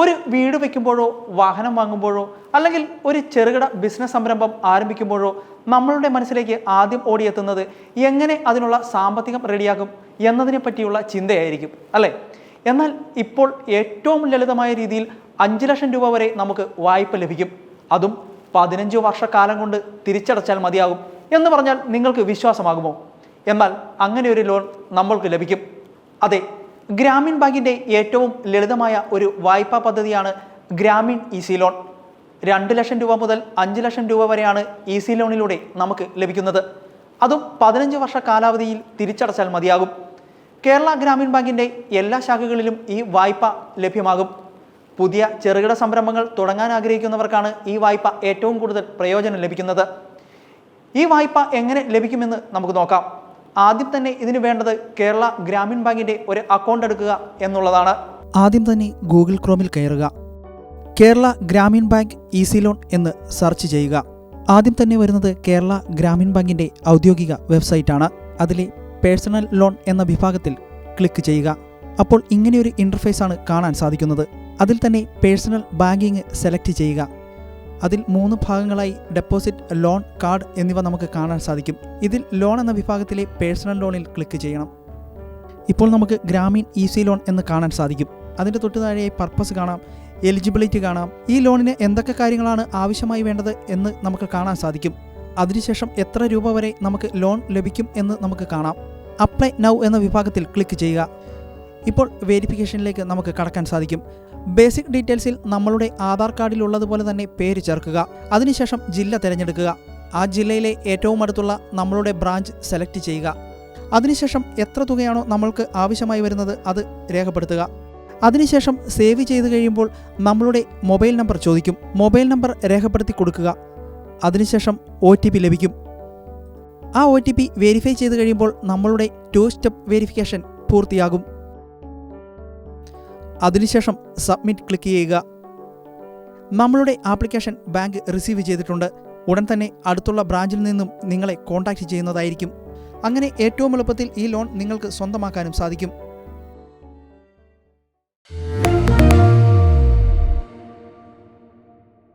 ഒരു വീട് വയ്ക്കുമ്പോഴോ വാഹനം വാങ്ങുമ്പോഴോ അല്ലെങ്കിൽ ഒരു ചെറുകിട ബിസിനസ് സംരംഭം ആരംഭിക്കുമ്പോഴോ നമ്മളുടെ മനസ്സിലേക്ക് ആദ്യം ഓടിയെത്തുന്നത് എങ്ങനെ അതിനുള്ള സാമ്പത്തികം റെഡിയാകും എന്നതിനെ പറ്റിയുള്ള ചിന്തയായിരിക്കും അല്ലേ? എന്നാൽ ഇപ്പോൾ ഏറ്റവും ലളിതമായ രീതിയിൽ അഞ്ച് ലക്ഷം രൂപ വരെ നമുക്ക് വായ്പ ലഭിക്കും. അതും പതിനഞ്ച് വർഷക്കാലം കൊണ്ട് തിരിച്ചടച്ചാൽ മതിയാകും എന്ന് പറഞ്ഞാൽ നിങ്ങൾക്ക് വിശ്വാസമാകുമോ? എന്നാൽ അങ്ങനെ ഒരു ലോൺ നമ്മൾക്ക് ലഭിക്കും. അതെ ഗ്രാമീൺ ബാങ്കിന്റെ ഏറ്റവും ലളിതമായ ഒരു വായ്പാ പദ്ധതിയാണ് ഗ്രാമീൺ ഇസി ലോൺ. രണ്ട് ലക്ഷം രൂപ മുതൽ അഞ്ച് ലക്ഷം രൂപ വരെയാണ് ഇസി ലോണിലൂടെ നമുക്ക് ലഭിക്കുന്നത്. അതും പതിനഞ്ച് വർഷ കാലാവധിയിൽ തിരിച്ചടച്ചാൽ മതിയാകും. കേരള ഗ്രാമീൺ ബാങ്കിന്റെ എല്ലാ ശാഖകളിലും ഈ വായ്പ ലഭ്യമാകും. പുതിയ ചെറുകിട സംരംഭങ്ങൾ തുടങ്ങാൻ ആഗ്രഹിക്കുന്നവർക്കാണ് ഈ വായ്പ ഏറ്റവും കൂടുതൽ പ്രയോജനം ലഭിക്കുന്നത്. ഈ വായ്പ എങ്ങനെ ലഭിക്കുമെന്ന് നമുക്ക് നോക്കാം. ആദ്യം തന്നെ ഇതിന് വേണ്ടത് കേരള ഗ്രാമീൺ ബാങ്കിന്റെ ഒരു അക്കൗണ്ട് എടുക്കുക എന്നുള്ളതാണ്. ആദ്യം തന്നെ ഗൂഗിൾ ക്രോമിൽ കയറുക. Kerala Gramin bank easy loan എന്ന് സെർച്ച് ചെയ്യുക. ആദ്യം തന്നെ വരുന്നത് കേരള ഗ്രാമീൺ ബാങ്കിന്റെ ഔദ്യോഗിക വെബ്സൈറ്റാണ്. അതിലെ പേഴ്സണൽ ലോൺ എന്ന വിഭാഗത്തിൽ ക്ലിക്ക് ചെയ്യുക. അപ്പോൾ ഇങ്ങനെയൊരു ആണ് കാണാൻ സാധിക്കുന്നത്. അതിൽ തന്നെ പേഴ്സണൽ ബാങ്കിങ് സെലക്ട് ചെയ്യുക. അതിൽ മൂന്ന് ഭാഗങ്ങളായി ഡെപ്പോസിറ്റ് ലോൺ കാർഡ് എന്നിവ നമുക്ക് കാണാൻ സാധിക്കും. ഇതിൽ ലോൺ എന്ന വിഭാഗത്തിലെ പേഴ്സണൽ ലോണിൽ ക്ലിക്ക് ചെയ്യണം. ഇപ്പോൾ നമുക്ക് ഗ്രാമീൺ ഈസി ലോൺ എന്ന് കാണാൻ സാധിക്കും. അതിന്റെ തൊട്ട് താഴെയായി പർപ്പസ് കാണാം എലിജിബിലിറ്റി കാണാം. ഈ ലോണിന് എന്തൊക്കെ കാര്യങ്ങളാണ് ആവശ്യമായി വേണ്ടത് എന്ന് നമുക്ക് കാണാൻ സാധിക്കും. അതിനുശേഷം എത്ര രൂപ വരെ നമുക്ക് ലോൺ ലഭിക്കും എന്ന് നമുക്ക് കാണാം. അപ്ലൈ നൗ എന്ന വിഭാഗത്തിൽ ക്ലിക്ക് ചെയ്യുക. ഇപ്പോൾ വെരിഫിക്കേഷനിലേക്ക് നമുക്ക് കടക്കാൻ സാധിക്കും. ബേസിക് ഡീറ്റെയിൽസിൽ നമ്മളുടെ ആധാർ കാർഡിലുള്ളതുപോലെ തന്നെ പേര് ചേർക്കുക. അതിനുശേഷം ജില്ല തിരഞ്ഞെടുക്കുക. ആ ജില്ലയിലെ ഏറ്റവും അടുത്തുള്ള നമ്മളുടെ ബ്രാഞ്ച് സെലക്ട് ചെയ്യുക. അതിനുശേഷം എത്ര തുകയാണോ നമ്മൾക്ക് ആവശ്യമായി വരുന്നത് അത് രേഖപ്പെടുത്തുക. അതിനുശേഷം സേവ് ചെയ്ത് കഴിയുമ്പോൾ നമ്മളുടെ മൊബൈൽ നമ്പർ ചോദിക്കും. മൊബൈൽ നമ്പർ രേഖപ്പെടുത്തി കൊടുക്കുക. അതിനുശേഷം ഒ ലഭിക്കും. ആ ഒ വെരിഫൈ ചെയ്ത് കഴിയുമ്പോൾ നമ്മളുടെ ടു സ്റ്റെപ്പ് വെരിഫിക്കേഷൻ പൂർത്തിയാകും. അതിനുശേഷം സബ്മിറ്റ് ക്ലിക്ക് ചെയ്യുക. നമ്മളുടെ ആപ്ലിക്കേഷൻ ബാങ്ക് റിസീവ് ചെയ്തിട്ടുണ്ട്. ഉടൻ തന്നെ അടുത്തുള്ള ബ്രാഞ്ചിൽ നിന്നും നിങ്ങളെ കോൺടാക്റ്റ് ചെയ്യുന്നതായിരിക്കും. അങ്ങനെ ഏറ്റവും എളുപ്പത്തിൽ ഈ ലോൺ നിങ്ങൾക്ക് സ്വന്തമാക്കാനും സാധിക്കും.